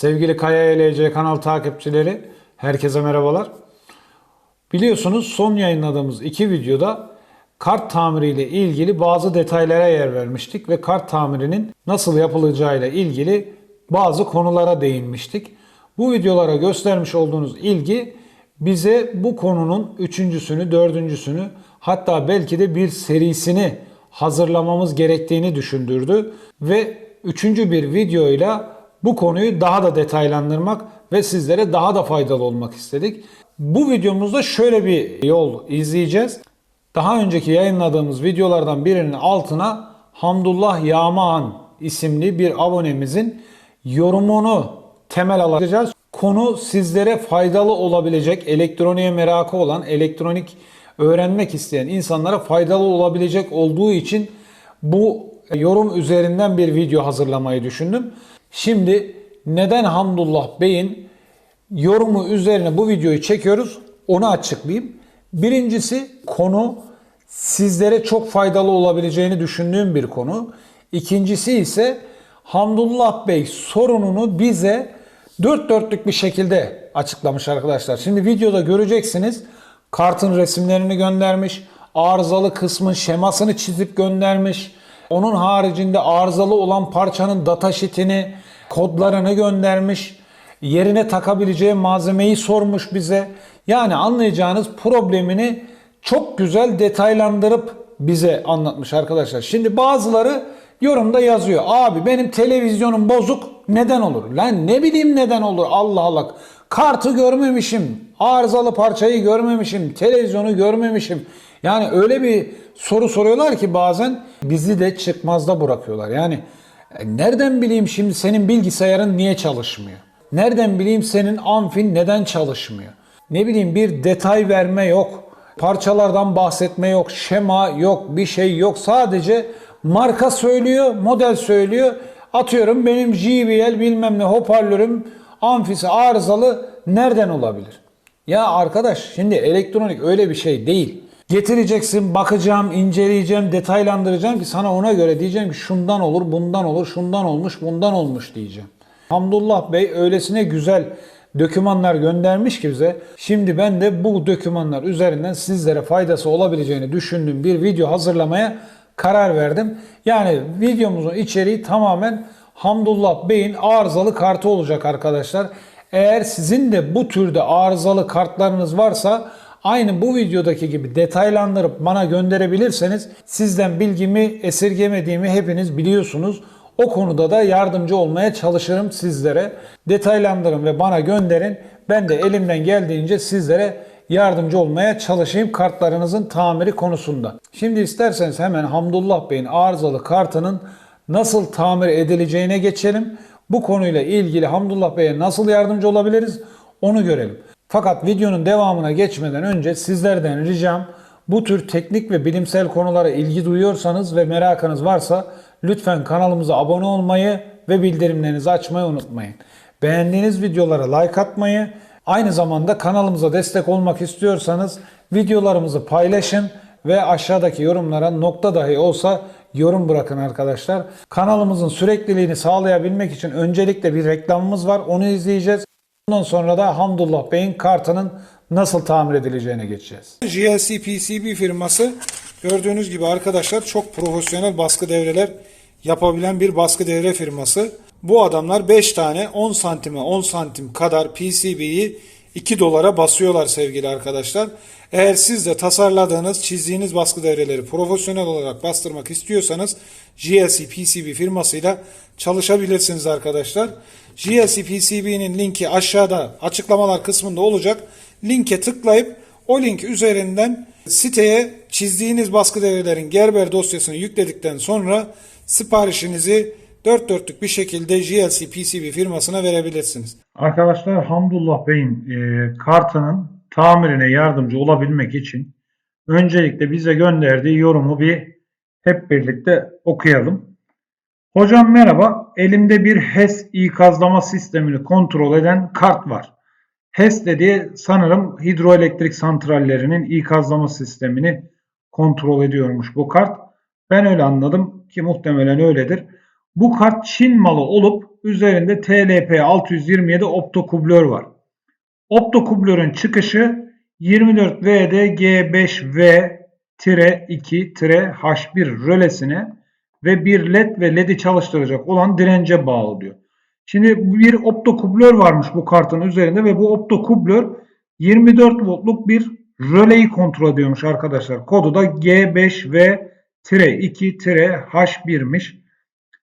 Sevgili Kaya LC kanal takipçileri, herkese merhabalar. Biliyorsunuz son yayınladığımız iki videoda kart tamiriyle ilgili bazı detaylara yer vermiştik ve kart tamirinin nasıl yapılacağıyla ilgili bazı konulara değinmiştik. Bu videolara göstermiş olduğunuz ilgi bize bu konunun üçüncüsünü, dördüncüsünü hatta belki de bir serisini hazırlamamız gerektiğini düşündürdü ve üçüncü bir videoyla bu konuyu daha da detaylandırmak ve sizlere daha da faydalı olmak istedik. Bu videomuzda şöyle bir yol izleyeceğiz. Daha önceki yayınladığımız videolardan birinin altına Hamdullah Yağmahan isimli bir abonemizin yorumunu temel alacağız. Konu sizlere faydalı olabilecek, elektroniğe merakı olan, elektronik öğrenmek isteyen insanlara faydalı olabilecek olduğu için bu yorum üzerinden bir video hazırlamayı düşündüm. Şimdi neden Hamdullah Bey'in yorumu üzerine bu videoyu çekiyoruz onu açıklayayım. Birincisi konu sizlere çok faydalı olabileceğini düşündüğüm bir konu. İkincisi ise Hamdullah Bey sorununu bize dört dörtlük bir şekilde açıklamış arkadaşlar. Şimdi videoda göreceksiniz kartın resimlerini göndermiş, arızalı kısmın şemasını çizip göndermiş. Onun haricinde arızalı olan parçanın datasheet'ini, kodlarını göndermiş. Yerine takabileceği malzemeyi sormuş bize. Yani anlayacağınız problemini çok güzel detaylandırıp bize anlatmış arkadaşlar. Şimdi bazıları yorumda yazıyor. Abi benim televizyonum bozuk neden olur? Lan ne bileyim neden olur Allah Allah. Kartı görmemişim, arızalı parçayı görmemişim, televizyonu görmemişim. Yani öyle bir soru soruyorlar ki bazen bizi de çıkmazda bırakıyorlar. Yani e, nereden bileyim şimdi senin bilgisayarın niye çalışmıyor? Nereden bileyim senin amfin neden çalışmıyor? Ne bileyim bir detay verme yok. Parçalardan bahsetme yok, şema yok, bir şey yok. Sadece marka söylüyor, model söylüyor. Atıyorum benim JBL bilmem ne hoparlörüm amfisi arızalı nereden olabilir? Ya arkadaş şimdi elektronik öyle bir şey değil. Getireceksin, bakacağım, inceleyeceğim, detaylandıracağım ki sana ona göre diyeceğim ki şundan olur, bundan olur, şundan olmuş, bundan olmuş diyeceğim. Hamdullah Bey öylesine güzel dokümanlar göndermiş ki bize. Şimdi ben de bu dokümanlar üzerinden sizlere faydası olabileceğini düşündüğüm bir video hazırlamaya karar verdim. Yani videomuzun içeriği tamamen Hamdullah Bey'in arızalı kartı olacak arkadaşlar. Eğer sizin de bu türde arızalı kartlarınız varsa aynı bu videodaki gibi detaylandırıp bana gönderebilirseniz sizden bilgimi esirgemediğimi hepiniz biliyorsunuz. O konuda da yardımcı olmaya çalışırım sizlere. Detaylandırın ve bana gönderin. Ben de elimden geldiğince sizlere yardımcı olmaya çalışayım kartlarınızın tamiri konusunda. Şimdi isterseniz hemen Hamdullah Bey'in arızalı kartının nasıl tamir edileceğine geçelim. Bu konuyla ilgili Hamdullah Bey'e nasıl yardımcı olabiliriz onu görelim. Fakat videonun devamına geçmeden önce sizlerden ricam bu tür teknik ve bilimsel konulara ilgi duyuyorsanız ve merakınız varsa lütfen kanalımıza abone olmayı ve bildirimlerinizi açmayı unutmayın. Beğendiğiniz videolara like atmayı, aynı zamanda kanalımıza destek olmak istiyorsanız videolarımızı paylaşın ve aşağıdaki yorumlara nokta dahi olsa yorum bırakın arkadaşlar. Kanalımızın sürekliliğini sağlayabilmek için öncelikle bir reklamımız var. Onu izleyeceğiz. Ondan sonra da Hamdullah Bey'in kartının nasıl tamir edileceğine geçeceğiz. GLC PCB firması gördüğünüz gibi arkadaşlar çok profesyonel baskı devreler yapabilen bir baskı devre firması. Bu adamlar 5 tane 10 santime 10 santim kadar PCB'yi 2 dolara basıyorlar sevgili arkadaşlar. Eğer siz de tasarladığınız, çizdiğiniz baskı devreleri profesyonel olarak bastırmak istiyorsanız GLC PCB firmasıyla çalışabilirsiniz arkadaşlar. GLC linki aşağıda açıklamalar kısmında olacak. Linke tıklayıp o link üzerinden siteye çizdiğiniz baskı devrelerin Gerber dosyasını yükledikten sonra siparişinizi dört dörtlük bir şekilde GLC PCB firmasına verebilirsiniz. Arkadaşlar Hamdullah Bey'in e, kartının tamirine yardımcı olabilmek için öncelikle bize gönderdiği yorumu bir hep birlikte okuyalım. Hocam merhaba. Elimde bir HES ikazlama sistemini kontrol eden kart var. HES dediği sanırım hidroelektrik santrallerinin ikazlama sistemini kontrol ediyormuş bu kart. Ben öyle anladım ki muhtemelen öyledir. Bu kart Çin malı olup üzerinde TLP 627 optokublör var. Optokublörün çıkışı 24VD-G5V-2-H1 rölesine ve bir led ve led'i çalıştıracak olan dirence bağlı diyor. Şimdi bir optokublör varmış bu kartın üzerinde ve bu optokublör 24 voltluk bir röleyi kontrol ediyormuş arkadaşlar. Kodu da G5V-2-H1'miş.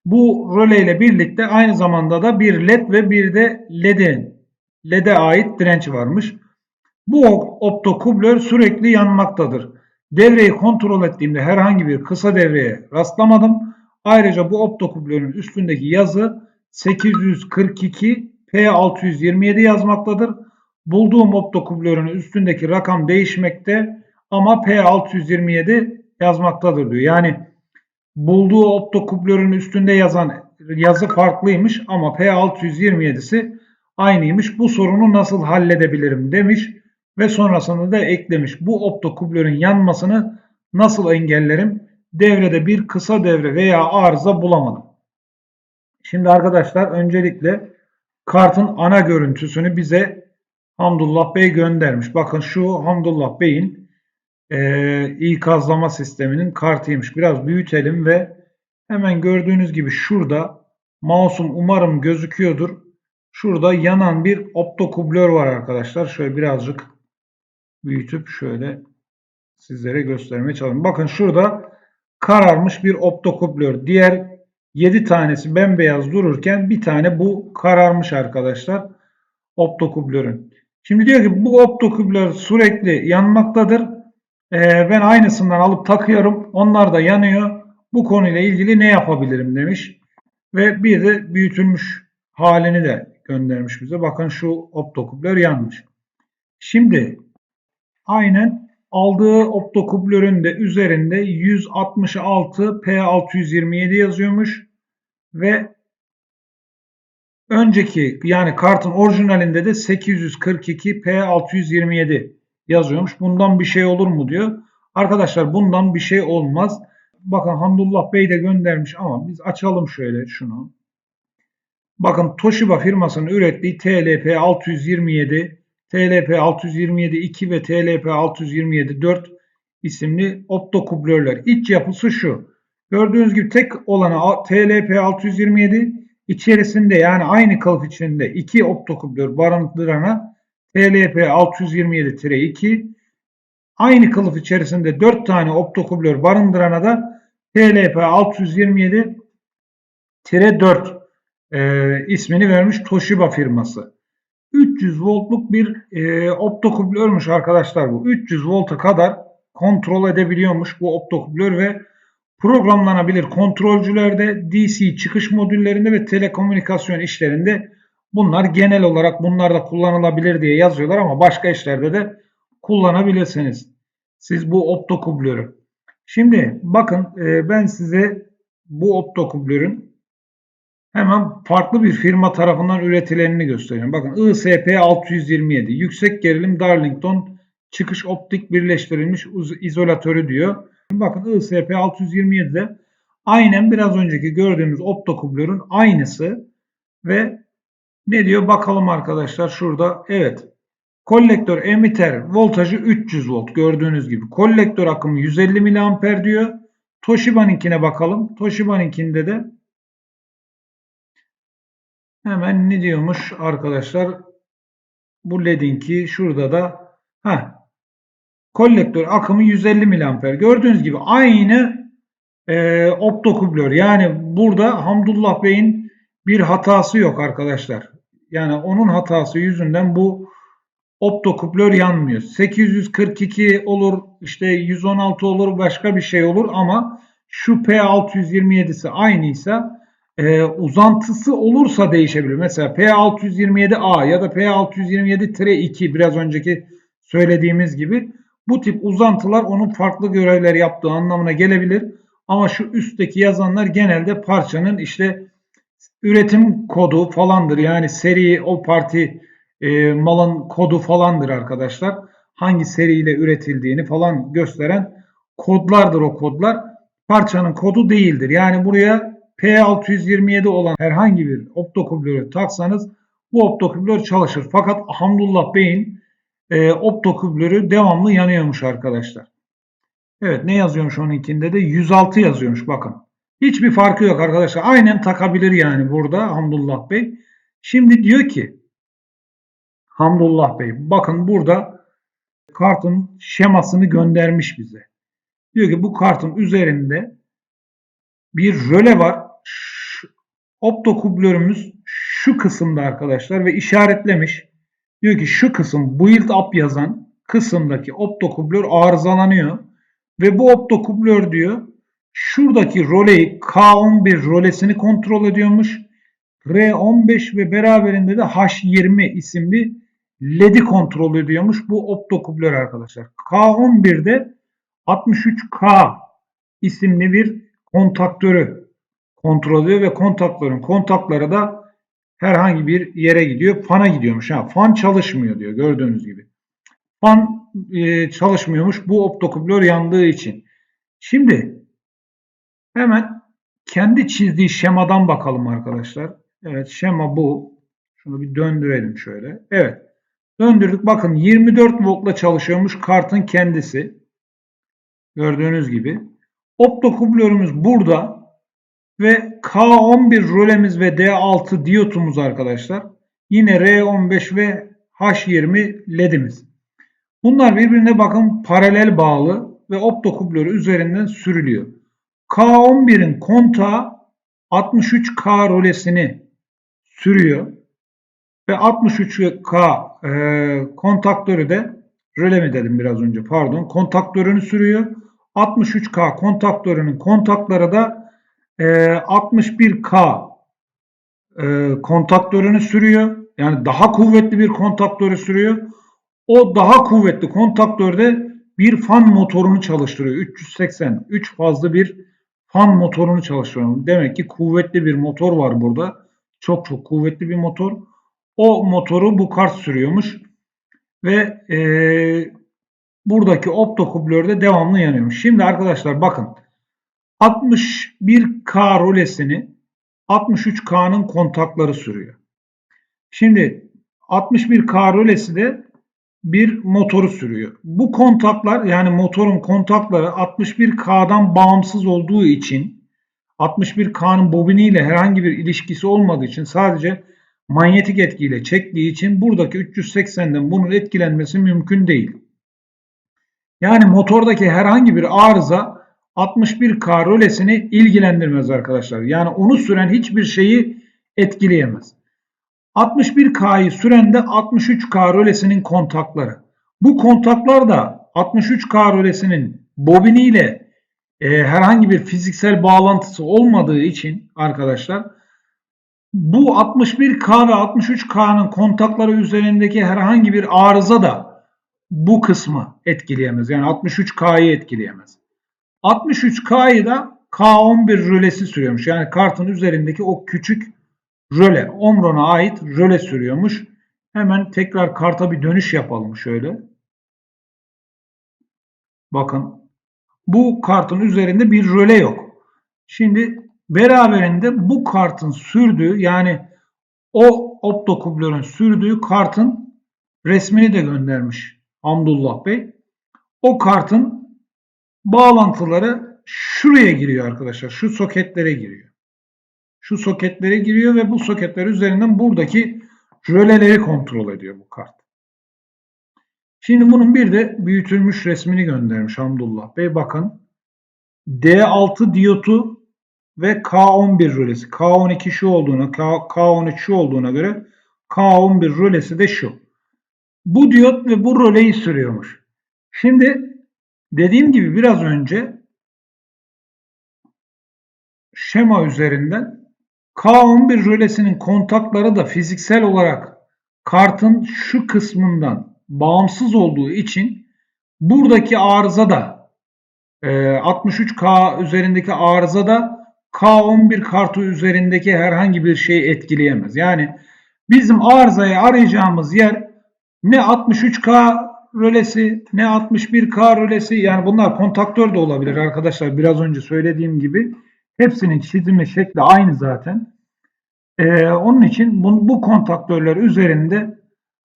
Bu röle ile birlikte aynı zamanda da bir led ve bir de led'in LED'e ait direnç varmış. Bu optokublör sürekli yanmaktadır. Devreyi kontrol ettiğimde herhangi bir kısa devreye rastlamadım. Ayrıca bu optokublörün üstündeki yazı 842 P627 yazmaktadır. Bulduğum optokublörün üstündeki rakam değişmekte ama P627 yazmaktadır diyor. Yani bulduğu optokublörün üstünde yazan yazı farklıymış ama P627'si aynıymış. Bu sorunu nasıl halledebilirim demiş ve sonrasında da eklemiş. Bu optokublörün yanmasını nasıl engellerim? Devrede bir kısa devre veya arıza bulamadım. Şimdi arkadaşlar öncelikle kartın ana görüntüsünü bize Hamdullah Bey göndermiş. Bakın şu Hamdullah Bey'in e, ikazlama sisteminin kartıymış. Biraz büyütelim ve hemen gördüğünüz gibi şurada mouse'um umarım gözüküyordur. Şurada yanan bir optokublör var arkadaşlar. Şöyle birazcık büyütüp şöyle sizlere göstermeye çalışıyorum. Bakın şurada kararmış bir optokublör. Diğer 7 tanesi bembeyaz dururken bir tane bu kararmış arkadaşlar. Optokublörün. Şimdi diyor ki bu optokublör sürekli yanmaktadır. Ee, ben aynısından alıp takıyorum. Onlar da yanıyor. Bu konuyla ilgili ne yapabilirim demiş. Ve bir de büyütülmüş halini de göndermiş bize. Bakın şu optokublör yanmış. Şimdi aynen aldığı optokublörün de üzerinde 166 P627 yazıyormuş ve önceki yani kartın orijinalinde de 842 P627 yazıyormuş. Bundan bir şey olur mu diyor. Arkadaşlar bundan bir şey olmaz. Bakın Hamdullah Bey de göndermiş ama biz açalım şöyle şunu. Bakın Toshiba firmasının ürettiği TLP 627, TLP 627 2 ve TLP 627 4 isimli optokublörler. İç yapısı şu. Gördüğünüz gibi tek olanı TLP 627 içerisinde yani aynı kalıp içinde iki optokublör barındırana TLP 627-2 aynı kılıf içerisinde 4 tane optokublör barındırana da TLP 627-4 e, ismini vermiş Toshiba firması. 300 voltluk bir e, optokublörmüş arkadaşlar bu. 300 volta kadar kontrol edebiliyormuş bu optokublör ve programlanabilir kontrolcülerde, DC çıkış modüllerinde ve telekomünikasyon işlerinde bunlar genel olarak bunlar da kullanılabilir diye yazıyorlar ama başka işlerde de kullanabilirsiniz. Siz bu optokublörü. Şimdi bakın e, ben size bu optokublörün Hemen farklı bir firma tarafından üretilenini göstereyim. Bakın ISP 627 yüksek gerilim Darlington çıkış optik birleştirilmiş izolatörü diyor. Bakın ISP 627'de aynen biraz önceki gördüğümüz optokublörün aynısı ve ne diyor bakalım arkadaşlar şurada evet kolektör emitter voltajı 300 volt gördüğünüz gibi kolektör akımı 150 mA diyor. Toshiba'nınkine bakalım. Toshiba'nınkinde de Hemen ne diyormuş arkadaşlar? Bu ledinki şurada da ha kolektör akımı 150 mA. Gördüğünüz gibi aynı e, optokublör. Yani burada Hamdullah Bey'in bir hatası yok arkadaşlar. Yani onun hatası yüzünden bu optokublör yanmıyor. 842 olur, işte 116 olur, başka bir şey olur ama şu P627'si aynıysa e, uzantısı olursa değişebilir. Mesela P627A ya da P627-2 biraz önceki söylediğimiz gibi bu tip uzantılar onun farklı görevler yaptığı anlamına gelebilir. Ama şu üstteki yazanlar genelde parçanın işte üretim kodu falandır. Yani seri o parti e, malın kodu falandır arkadaşlar. Hangi seriyle üretildiğini falan gösteren kodlardır o kodlar. Parçanın kodu değildir. Yani buraya P627 olan herhangi bir optoküblörü taksanız bu optoküblör çalışır. Fakat Hamdullah Bey'in e, optoküblörü devamlı yanıyormuş arkadaşlar. Evet ne yazıyormuş onunkinde de 106 yazıyormuş bakın. Hiçbir farkı yok arkadaşlar. Aynen takabilir yani burada Hamdullah Bey. Şimdi diyor ki Hamdullah Bey bakın burada kartın şemasını göndermiş bize. Diyor ki bu kartın üzerinde bir röle var. Optokublörümüz şu kısımda arkadaşlar ve işaretlemiş. Diyor ki şu kısım build up yazan kısımdaki optokublör arızalanıyor. Ve bu optokublör diyor şuradaki roleyi K11 rolesini kontrol ediyormuş. R15 ve beraberinde de H20 isimli LED'i kontrol ediyormuş bu optokublör arkadaşlar. K11'de 63K isimli bir kontaktörü kontrol ediyor ve kontaktörün kontakları da herhangi bir yere gidiyor. Fan'a gidiyormuş. Ha, fan çalışmıyor diyor gördüğünüz gibi. Fan e, çalışmıyormuş bu optokublör yandığı için. Şimdi hemen kendi çizdiği şemadan bakalım arkadaşlar. Evet şema bu. Şunu bir döndürelim şöyle. Evet. Döndürdük. Bakın 24 voltla çalışıyormuş kartın kendisi. Gördüğünüz gibi. Optokublörümüz burada ve K11 rolemiz ve D6 diyotumuz arkadaşlar. Yine R15 ve H20 ledimiz. Bunlar birbirine bakın paralel bağlı ve optokublörü üzerinden sürülüyor. K11'in kontağı 63K rolesini sürüyor ve 63K e, kontaktörü de röle mi dedim biraz önce pardon kontaktörünü sürüyor. 63K kontaktörünün kontakları da e, 61K e, kontaktörünü sürüyor. Yani daha kuvvetli bir kontaktörü sürüyor. O daha kuvvetli kontaktörde bir fan motorunu çalıştırıyor. 380, 3 fazla bir fan motorunu çalıştırıyor. Demek ki kuvvetli bir motor var burada. Çok çok kuvvetli bir motor. O motoru bu kart sürüyormuş. Ve e, buradaki optokublörde devamlı yanıyormuş. Şimdi arkadaşlar bakın 61K rolesini 63K'nın kontakları sürüyor. Şimdi 61K rolesi de bir motoru sürüyor. Bu kontaklar yani motorun kontakları 61K'dan bağımsız olduğu için 61K'nın bobiniyle herhangi bir ilişkisi olmadığı için sadece manyetik etkiyle çektiği için buradaki 380'den bunun etkilenmesi mümkün değil. Yani motordaki herhangi bir arıza 61K rölesini ilgilendirmez arkadaşlar. Yani onu süren hiçbir şeyi etkileyemez. 61K'yı süren de 63K rölesinin kontakları. Bu kontaklar da 63K rölesinin bobiniyle e, herhangi bir fiziksel bağlantısı olmadığı için arkadaşlar bu 61K ve 63K'nın kontakları üzerindeki herhangi bir arıza da bu kısmı etkileyemez. Yani 63K'yı etkileyemez. 63K'yı da K11 rölesi sürüyormuş. Yani kartın üzerindeki o küçük röle, Omron'a ait röle sürüyormuş. Hemen tekrar karta bir dönüş yapalım şöyle. Bakın bu kartın üzerinde bir röle yok. Şimdi beraberinde bu kartın sürdüğü yani o optokublörün sürdüğü kartın resmini de göndermiş Hamdullah Bey. O kartın bağlantıları şuraya giriyor arkadaşlar. Şu soketlere giriyor. Şu soketlere giriyor ve bu soketler üzerinden buradaki röleleri kontrol ediyor bu kart. Şimdi bunun bir de büyütülmüş resmini göndermiş Hamdullah Bey. Bakın D6 diyotu ve K11 rölesi. K12 şu olduğuna, K13 şu olduğuna göre K11 rölesi de şu. Bu diyot ve bu röleyi sürüyormuş. Şimdi dediğim gibi biraz önce şema üzerinden K11 rölesinin kontakları da fiziksel olarak kartın şu kısmından bağımsız olduğu için buradaki arıza da 63K üzerindeki arıza da K11 kartı üzerindeki herhangi bir şeyi etkileyemez. Yani bizim arızayı arayacağımız yer ne 63K rölesi ne 61K rölesi yani bunlar kontaktör de olabilir arkadaşlar biraz önce söylediğim gibi Hepsinin çizimi şekli aynı zaten. Ee, onun için bu, bu kontaktörler üzerinde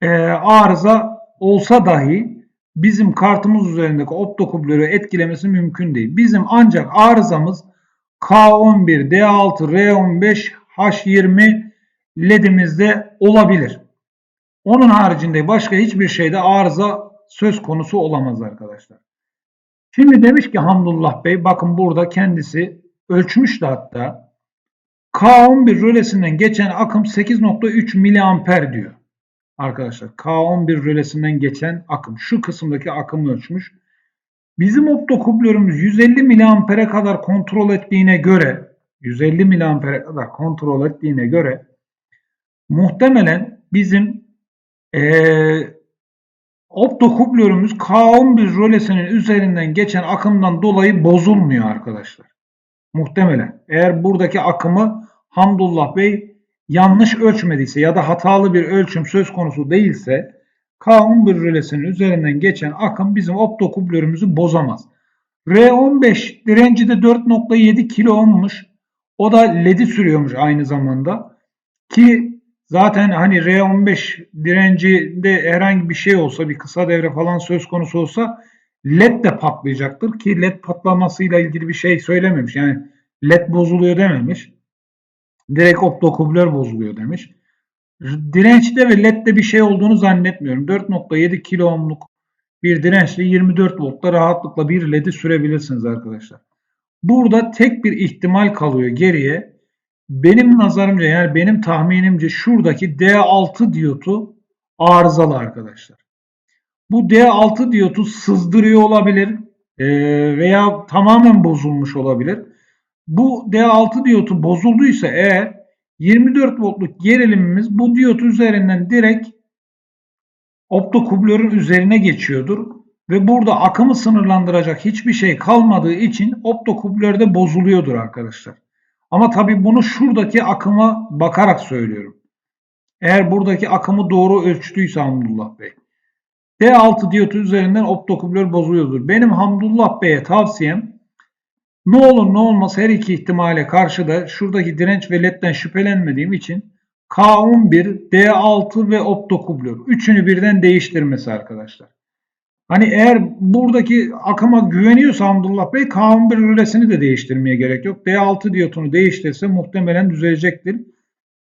e, arıza olsa dahi bizim kartımız üzerindeki optokublörü etkilemesi mümkün değil. Bizim ancak arızamız K11, D6, R15, H20 ledimizde olabilir. Onun haricinde başka hiçbir şeyde arıza söz konusu olamaz arkadaşlar. Şimdi demiş ki Hamdullah Bey bakın burada kendisi ölçmüştü hatta K11 rölesinden geçen akım 8.3 miliamper diyor. Arkadaşlar K11 rölesinden geçen akım şu kısımdaki akımı ölçmüş. Bizim optokublörümüz 150 miliampere kadar kontrol ettiğine göre 150 miliampere kadar kontrol ettiğine göre muhtemelen bizim ee, optokublörümüz K11 rölesinin üzerinden geçen akımdan dolayı bozulmuyor arkadaşlar. Muhtemelen. Eğer buradaki akımı Hamdullah Bey yanlış ölçmediyse ya da hatalı bir ölçüm söz konusu değilse K11 rölesinin üzerinden geçen akım bizim optokublörümüzü bozamaz. R15 direnci de 4.7 kilo ohmmuş. O da LED'i sürüyormuş aynı zamanda. Ki zaten hani R15 direncinde herhangi bir şey olsa bir kısa devre falan söz konusu olsa LED de patlayacaktır ki LED patlamasıyla ilgili bir şey söylememiş. Yani LED bozuluyor dememiş. Direkt optokublör bozuluyor demiş. Dirençte ve LED'de bir şey olduğunu zannetmiyorum. 4.7 kilo ohmluk bir dirençle 24 voltta rahatlıkla bir LED'i sürebilirsiniz arkadaşlar. Burada tek bir ihtimal kalıyor geriye. Benim nazarımca yani benim tahminimce şuradaki D6 diyotu arızalı arkadaşlar. Bu D6 diyotu sızdırıyor olabilir e, veya tamamen bozulmuş olabilir. Bu D6 diyotu bozulduysa eğer 24 voltluk gerilimimiz bu diyot üzerinden direkt optokublörün üzerine geçiyordur. Ve burada akımı sınırlandıracak hiçbir şey kalmadığı için optokublörde bozuluyordur arkadaşlar. Ama tabii bunu şuradaki akıma bakarak söylüyorum. Eğer buradaki akımı doğru ölçtüyse Hamdullah Bey. D6 diyotu üzerinden optokublör bozuluyordur. Benim Hamdullah Bey'e tavsiyem ne olur ne olmaz her iki ihtimale karşı da şuradaki direnç ve ledden şüphelenmediğim için K11, D6 ve optokublör. Üçünü birden değiştirmesi arkadaşlar. Hani eğer buradaki akıma güveniyorsa Hamdullah Bey K11 rölesini de değiştirmeye gerek yok. D6 diyotunu değiştirse muhtemelen düzelecektir.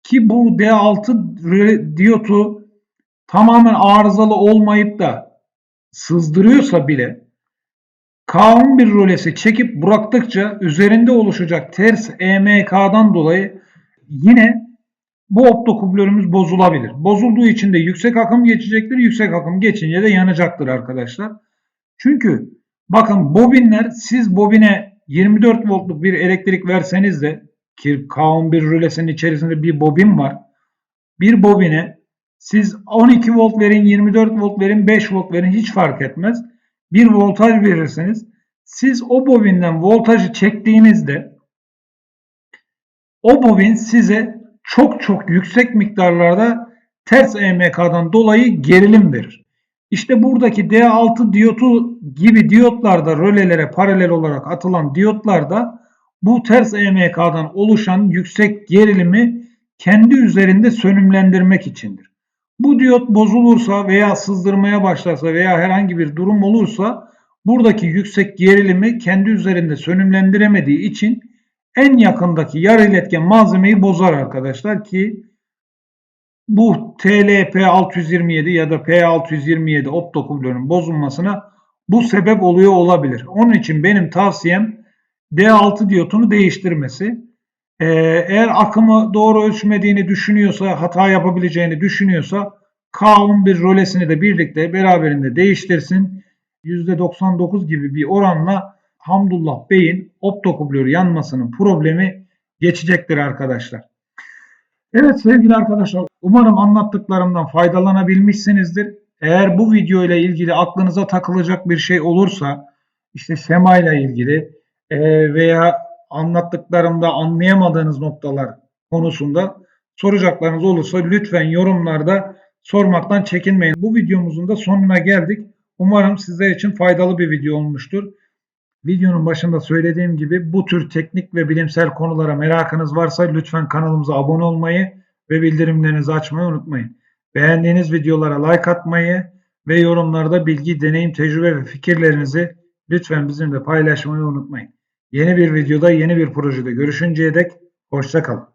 Ki bu D6 diyotu tamamen arızalı olmayıp da sızdırıyorsa bile K11 rölesi çekip bıraktıkça üzerinde oluşacak ters EMK'dan dolayı yine bu optokublörümüz bozulabilir. Bozulduğu için de yüksek akım geçecektir. Yüksek akım geçince de yanacaktır arkadaşlar. Çünkü bakın bobinler siz bobine 24 voltluk bir elektrik verseniz de ki K11 rölesinin içerisinde bir bobin var. Bir bobine siz 12 volt verin, 24 volt verin, 5 volt verin hiç fark etmez. Bir voltaj verirsiniz. Siz o bobinden voltajı çektiğinizde o bobin size çok çok yüksek miktarlarda ters EMK'dan dolayı gerilim verir. İşte buradaki D6 diyotu gibi diyotlarda rölelere paralel olarak atılan diyotlarda bu ters EMK'dan oluşan yüksek gerilimi kendi üzerinde sönümlendirmek içindir. Bu diyot bozulursa veya sızdırmaya başlarsa veya herhangi bir durum olursa buradaki yüksek gerilimi kendi üzerinde sönümlendiremediği için en yakındaki yarı iletken malzemeyi bozar arkadaşlar ki bu TLP 627 ya da P627 optokublörün bozulmasına bu sebep oluyor olabilir. Onun için benim tavsiyem D6 diyotunu değiştirmesi. Ee, eğer akımı doğru ölçmediğini düşünüyorsa, hata yapabileceğini düşünüyorsa K11 rolesini de birlikte beraberinde değiştirsin. %99 gibi bir oranla Hamdullah Bey'in optokublörü yanmasının problemi geçecektir arkadaşlar. Evet sevgili arkadaşlar umarım anlattıklarımdan faydalanabilmişsinizdir. Eğer bu video ile ilgili aklınıza takılacak bir şey olursa işte şema ile ilgili e, veya anlattıklarımda anlayamadığınız noktalar konusunda soracaklarınız olursa lütfen yorumlarda sormaktan çekinmeyin. Bu videomuzun da sonuna geldik. Umarım sizler için faydalı bir video olmuştur. Videonun başında söylediğim gibi bu tür teknik ve bilimsel konulara merakınız varsa lütfen kanalımıza abone olmayı ve bildirimlerinizi açmayı unutmayın. Beğendiğiniz videolara like atmayı ve yorumlarda bilgi, deneyim, tecrübe ve fikirlerinizi lütfen bizimle paylaşmayı unutmayın. Yeni bir videoda, yeni bir projede görüşünceye dek hoşça kalın.